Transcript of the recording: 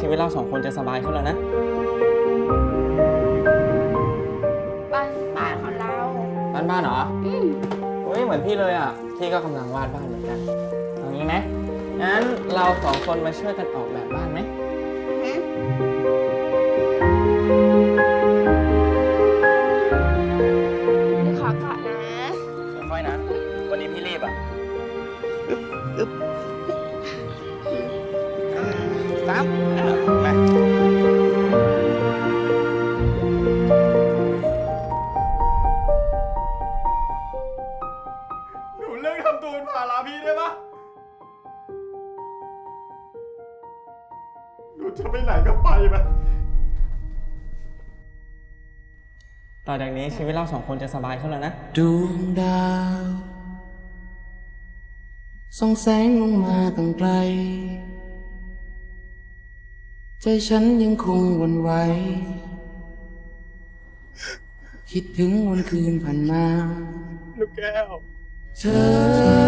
ชีวิตเราสองคนจะสบายขึ้นแล้วนะ บ้านบ้านของเรา บ้านบ้านเหรอ อืมเฮ้ยเหมือนพี่เลยอะ พี่ก็กำลังวาดบ้านเหมือนกันเอางี้ไหมงั้นเราสองคนมาช่วยกันออกแบบบ้านไหมอืมพี่ขอก่อนนะ ค่อยๆนะ วันนี้พี่รีบอะ สามมาหนูเลิกทำตัวเป็นภาระพี่ได้ปะหนูจะไปไหนก็ไปไปต่อจากนี้ชีวิตเราสองคนจะสบายขึ้นแล้วนะ ดวงดาวส่องแสงลงมาตั้งไกล ใจฉันยังคงหวันไหว คิดถึงวันคืนผ่านมา ลูกแก้ว เธอคือภาพฝั